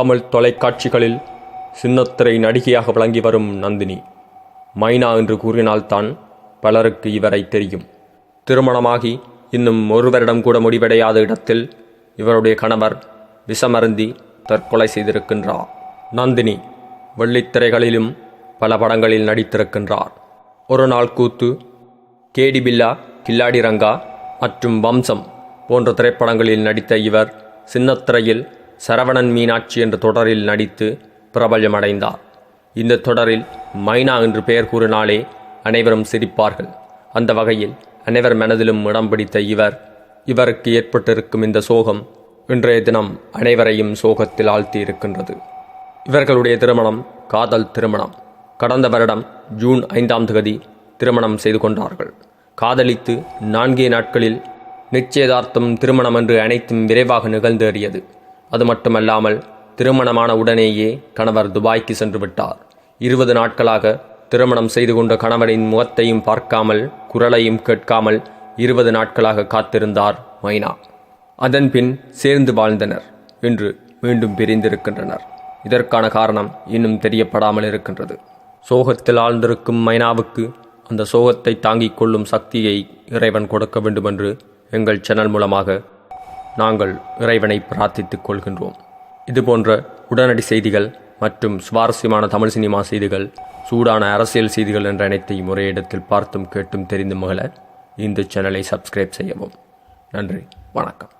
தமிழ் தொலைக்காட்சிகளில் சின்னத்திரை நடிகையாக விளங்கி வரும் நந்தினி. மைனா என்று கூறினால்தான் பலருக்கு இவரை தெரியும். திருமணமாகி இன்னும் ஒரு வருடம் கூட முடிவடையாத இடத்தில் இவருடைய கணவர் விஷமருந்தி தற்கொலை செய்திருக்கின்றார். நந்தினி வெள்ளித்திரைகளிலும் பல படங்களில் நடித்திருக்கின்றார். ஒரு நாள் கூத்து கேடி பில்லா கில்லாடி ரங்கா மற்றும் வம்சம் போன்ற திரைப்படங்களில் நடித்த இவர் சின்னத்திரையில் சரவணன் மீனாட்சி என்ற தொடரில் நடித்து பிரபலமடைந்தார் இந்த தொடரில் மைனா என்று பெயர் கூறினாலே அனைவரும் சிரிப்பார்கள். அந்த வகையில் அனைவர் மனதிலும் இடம் பிடித்த இவர் இவருக்கு ஏற்பட்டிருக்கும் இந்த சோகம் இன்றைய தினம் அனைவரையும் சோகத்தில் ஆழ்த்தி இருக்கின்றது இவர்களுடைய திருமணம் காதல் திருமணம். கடந்த வருடம் ஜூன் ஐந்தாம் தேதி திருமணம் செய்து கொண்டார்கள். காதலித்து நான்கே நாட்களில் நிச்சயதார்த்தம் திருமணம் என்று அனைத்தும் விரைவாக நிகழ்ந்தேறியது. அது மட்டுமல்லாமல் திருமணமான உடனேயே கணவர் துபாய்க்கு சென்று விட்டார் இருபது நாட்களாக திருமணம் செய்து கொண்ட கணவனின் முகத்தையும் பார்க்காமல் குரலையும் கேட்காமல் இருபது நாட்களாக காத்திருந்தார் மைனா. அதன்பின் சேர்ந்து வாழ்ந்தனர் என்று மீண்டும் பிரிந்திருக்கின்றனர். இதற்கான காரணம் இன்னும் தெரியப்படாமல் இருக்கின்றது. சோகத்தில் ஆழ்ந்திருக்கும் மைனாவுக்கு அந்த சோகத்தை தாங்கிக் கொள்ளும் சக்தியை இறைவன் கொடுக்க வேண்டுமென்று எங்கள் சேனல் மூலமாக நாங்கள் இறைவனை பிரார்த்தித்துக் கொள்கின்றோம். இதுபோன்ற உடனடி செய்திகள் மற்றும் சுவாரஸ்யமான தமிழ் சினிமா செய்திகள் சூடான அரசியல் செய்திகள் என்ற அனைத்தையும் ஒரே இடத்தில் பார்த்தும் கேட்டும் தெரிந்து மகள இந்த சேனலை சப்ஸ்கிரைப் செய்யவும். நன்றி வணக்கம்.